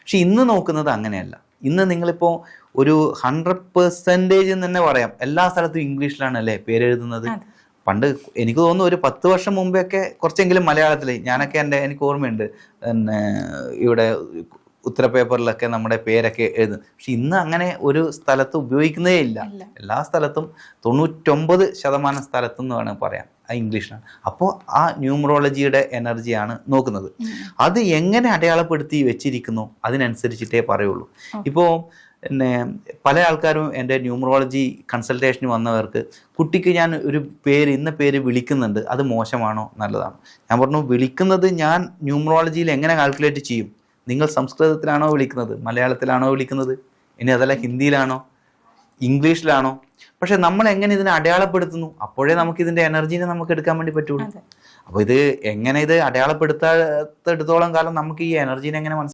പക്ഷെ ഇന്ന് നോക്കുന്നത് അങ്ങനെയല്ല. ഇന്ന് നിങ്ങളിപ്പോൾ ഒരു ഹൺഡ്രഡ് പെർസെന്റേജ് എന്ന് തന്നെ പറയാം. എല്ലാ സ്ഥലത്തും ഇംഗ്ലീഷിലാണ് അല്ലേ പേരെഴുതുന്നത്. പണ്ട് എനിക്ക് തോന്നുന്നു ഒരു പത്ത് വർഷം മുമ്പെയൊക്കെ കുറച്ചെങ്കിലും മലയാളത്തിൽ ഞാനൊക്കെ എന്റെ എനിക്ക് ഓർമ്മയുണ്ട്. പിന്നെ ഇവിടെ ഉത്തര പേപ്പറിലൊക്കെ നമ്മുടെ പേരൊക്കെ എഴുതും. പക്ഷെ ഇന്ന് അങ്ങനെ ഒരു സ്ഥലത്ത് ഉപയോഗിക്കുന്നേ ഇല്ല. ഇല്ല. എല്ലാ സ്ഥലത്തും തൊണ്ണൂറ്റൊമ്പത് ശതമാനം സ്ഥലത്തും എന്ന് വേണമെങ്കിൽ പറയാം ആ ഇംഗ്ലീഷിലാണ് അപ്പോൾ ആ ന്യൂമറോളജിയുടെ എനർജിയാണ് നോക്കുന്നത്. അത് എങ്ങനെ അടയാളപ്പെടുത്തി വെച്ചിരിക്കുന്നു അതിനനുസരിച്ചിട്ടേ പറയുള്ളൂ. ഇപ്പോൾ പിന്നെ പല ആൾക്കാരും എന്റെ ന്യൂമറോളജി കൺസൾട്ടേഷന് വന്നവർക്ക് കുട്ടിക്ക് ഞാൻ ഒരു പേര് ഇന്ന പേര് വിളിക്കുന്നുണ്ട്. അത് മോശമാണോ നല്ലതാണോ? ഞാൻ പറഞ്ഞു വിളിക്കുന്നത് ഞാൻ ന്യൂമറോളജിയിൽ എങ്ങനെ കാൽക്കുലേറ്റ് ചെയ്യും? നിങ്ങൾ സംസ്കൃതത്തിലാണോ വിളിക്കുന്നത്? മലയാളത്തിലാണോ വിളിക്കുന്നത്? ഇനി അതല്ല ഹിന്ദിയിലാണോ? ഇംഗ്ലീഷിലാണോ? പക്ഷെ നമ്മൾ എങ്ങനെ ഇതിനെ അടയാളപ്പെടുത്തുന്നു? അപ്പോഴേ നമുക്ക് ഇതിന്റെ എനർജീനെ നമുക്ക് എടുക്കാൻ വേണ്ടി പറ്റുള്ളൂ. അപ്പൊ അപ്പോൾ ഇത് എങ്ങനെ ഇത് അടയാളപ്പെടുത്താത്തടത്തോളം കാലം നമുക്ക് ഈ എനർജീനെ എങ്ങനെ മനസ്സിലാക്കാം?